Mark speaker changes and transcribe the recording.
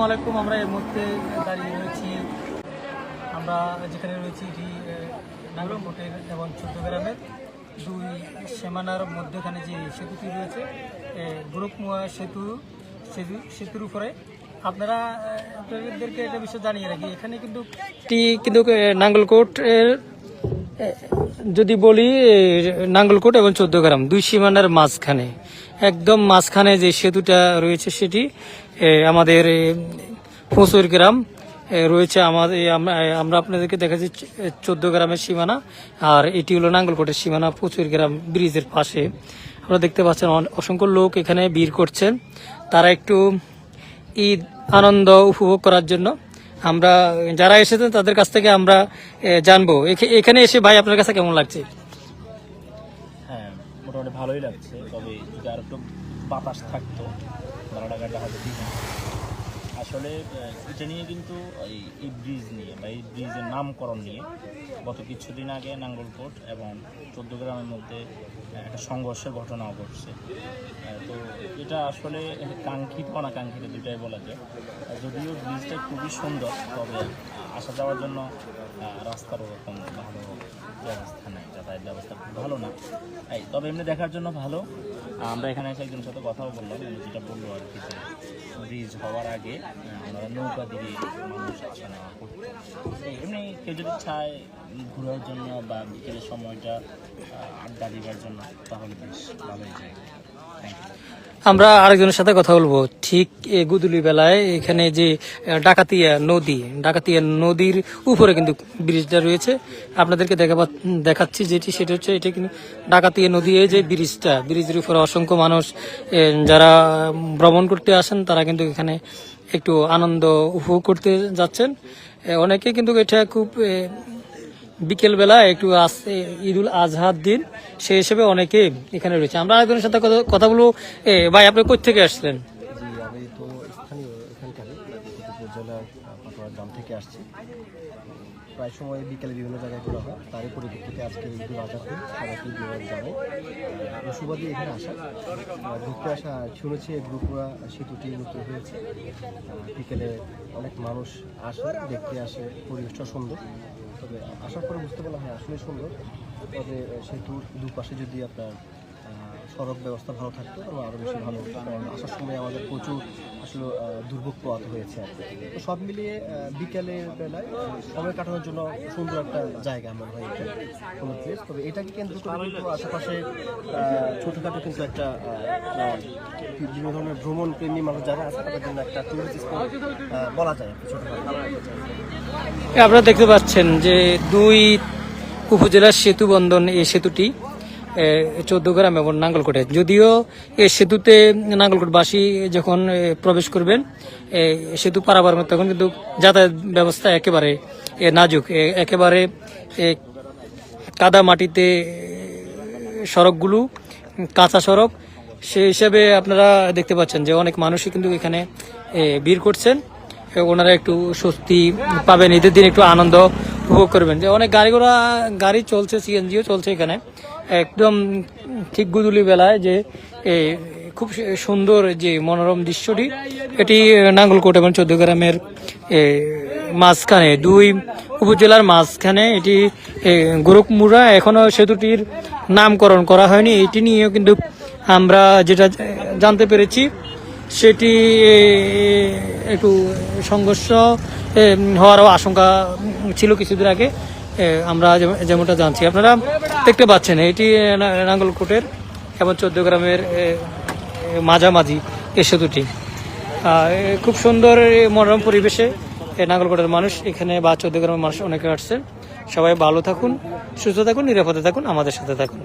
Speaker 1: আসসালামু আলাইকুম আমরা এই মুহূর্তে দাঁড়িয়ে রয়েছি। আমরা যেখানে রয়েছি এটি নাগরকোটের এবং চোদ্দ গ্রামের দুই সীমানার মধ্যখানে যে সেতুটি রয়েছে এ, গ্রুপমুয়া সেতু সেতু সেতুর উপরে। আপনারা আপনাদেরকে একটা বিষয় জানিয়ে রাখি এখানে কিন্তু কিন্তু নাঙ্গলকোট এর যদি বলি নাঙ্গলকোট এবং চোদ্দ গ্রাম দুই সীমানার মাঝখানে। একদম মাঝখানে যে সেতুটা রয়েছে সেটি আমাদের পঁচুর গ্রাম রয়েছে আমাদের আমরা আপনাদেরকে দেখাচ্ছি চোদ্দ গ্রামের সীমানা, আর এটি হলো নাঙ্গলকোটের সীমানা প্রচুর গ্রাম ব্রিজের পাশে। আপনারা দেখতে পাচ্ছেন অসংখ্য লোক এখানে ভিড় করছেন। তারা একটু ঈদ, আনন্দ উপভোগ করার জন্য। আমরা যারা এসেছেন তাদের কাছ থেকে আমরা জানব। এখে- এখানে এসে ভাই আপনার কাছে কেমন লাগছে?
Speaker 2: হ্যাঁ ভালোই লাগছে। তবে যদি আর একটু বাতাস থাকতো ভালো লাগাটা হয়তো আসলে এটা নিয়ে কিন্তু এই ব্রিজ নিয়ে বা এই ব্রিজের নামকরণ নিয়ে গত কিছুদিন আগে নাঙ্গলকোট এবং চোদ্দ গ্রামের মধ্যে একটা সংঘর্ষের ঘটনাও ঘটছে। তো এটা আসলে কাঙ্ক্ষিত অনাকাঙ্ক্ষিত দুটাই বলা যায়। যদিও ব্রিজটা খুবই সুন্দর, তবে আসা যাওয়ার জন্য রাস্তার ওরকম ভালো ব্যবস্থা নেই, যাতায়াত ব্যবস্থা খুব ভালো না। এই, তবে এমনি দেখার জন্য ভালো। আমরা এখানে এসে একজনের সাথে কথাও বললাম যেটা বলল আর কি ব্রিজ হওয়ার আগে নৌকা দিয়ে মানুষ এমনি কেউ যদি চায় ঘোরার জন্য বা বিকেলের সময়টা আড্ডা জন্য তাহলে বেশ ভালোই যায়
Speaker 1: আমরা আরেকজনের সাথে কথা বলব। ঠিক গুদুলি বেলায় এখানে যে ডাকাতিয়া নদী, ডাকাতিয়া নদীর উপরে কিন্তু ব্রিজটা রয়েছে। আপনাদেরকে দেখাবা, দেখাচ্ছি যেটি, সেটা হচ্ছে এটা কিন্তু ডাকাতিয়া নদী। এই যে ব্রিজটা, ব্রিজের উপরে অসংখ্য মানুষ যারা ভ্রমণ করতে আসেন, তারা কিন্তু এখানে একটু আনন্দ উপভোগ করতে যাচ্ছেন। অনেকে কিন্তু এটা খুব এ, বিকেল বেলা একটু আসছে ঈদুল আজহার দিন সেই হিসেবে অনেকে এখানে রয়েছে। আমরা আরেকজনের সাথে কথা- বলব। ভাই আপনি কোথা থেকে
Speaker 3: আসলেন থেকে আসছি। প্রায় সময় বিকেলে বিভিন্ন জায়গায় ঘোরা হয়। তারই পরিপ্রেক্ষিতে আজকে ঈদুল দিন সবাইকে বিনোদন জানাই সুবাদী এখানে আসা। ঘুরতে আসা শুনেছি গ্রুপুরা সেতুটি নতুন হয়েছে। বিকেলে অনেক মানুষ আসে, দেখতে আসে পরিবেশটা সুন্দর। তবে আসার পরে বুঝতে পারলাম হ্যাঁ আসলে সুন্দর। তবে সেতুর দুপাশে যদি আপনার সড়ক ব্যবস্থা ভালো থাকতো তাহলে আরও বেশি ভালো হতো, কারণ আসার সময় আমাদের প্রচুর আসলে দুর্ভোগ পোয়াতে হয়েছে আর তো সব মিলিয়ে বিকেলের বেলায় সময় কাটানোর জন্য সুন্দর একটা জায়গা আমার হয় এটা কোনো প্লেস তবে এটাকে কেন্দ্র করে কিন্তু আশেপাশে ছোটোখাটো কিন্তু একটা বিভিন্ন ধরনের ভ্রমণ প্রেমী মানুষ যারা আছে, তাদের জন্য একটা টুরিস্ট স্পট বলা যায় ছোটোখাটো।
Speaker 1: আপনারা দেখতে পাচ্ছেন যে দুই উপজেলার সেতু বন্ধন এই সেতুটি চোদ্দ গ্রাম এবং নাঙ্গলকোটে। যদিও এই সেতুতে নাঙ্গলকোটবাসী যখন প্রবেশ করবেন এ, সেতু পারাবার মতো তখন কিন্তু যাতায়াত ব্যবস্থা একেবারে এ, নাজুক। এ- একেবারে এ, কাদা মাটিতে সড়কগুলো কাঁচা সড়ক। সেই হিসাবে আপনারা দেখতে পাচ্ছেন যে অনেক মানুষই কিন্তু এখানে এ, ভিড় করছেন। ওনারা একটু স্বস্তি পাবেন ঈদের দিন একটু আনন্দ উপভোগ করবেন। যে অনেক গাড়ি ঘোড়া গাড়ি চলছে সিএনজিও চলছে এখানে। একদম ঠিক গুদুলি বেলায় যে খুব সুন্দর যে মনোরম দৃশ্যটি এটি নাঙ্গলকোট এবং চোদ্দ গ্রামের এ, মাঝখানে দুই উপজেলার মাঝখানে এটি গোরখমুড়া। এখনও সেতুটির নামকরণ করা হয়নি। এটি নিয়েও কিন্তু আমরা যেটা জানতে পেরেছি সেটি একটু সংঘর্ষ হওয়ারও আশঙ্কা ছিল কিছুদিন আগে। আমরা যেমনটা জানছি আপনারা দেখতে পাচ্ছেন এটি নাঙ্গলকোটের এবং চোদ্দ গ্রামের মাঝামাঝি এ, সেতুটি। খুব সুন্দর মনোরম পরিবেশে এ, নাগরকোটের মানুষ এখানে বা চোদ্দ গ্রামের মানুষ অনেকে আসছে। সবাই ভালো থাকুন সুস্থ থাকুন নিরাপদে থাকুন আমাদের সাথে থাকুন।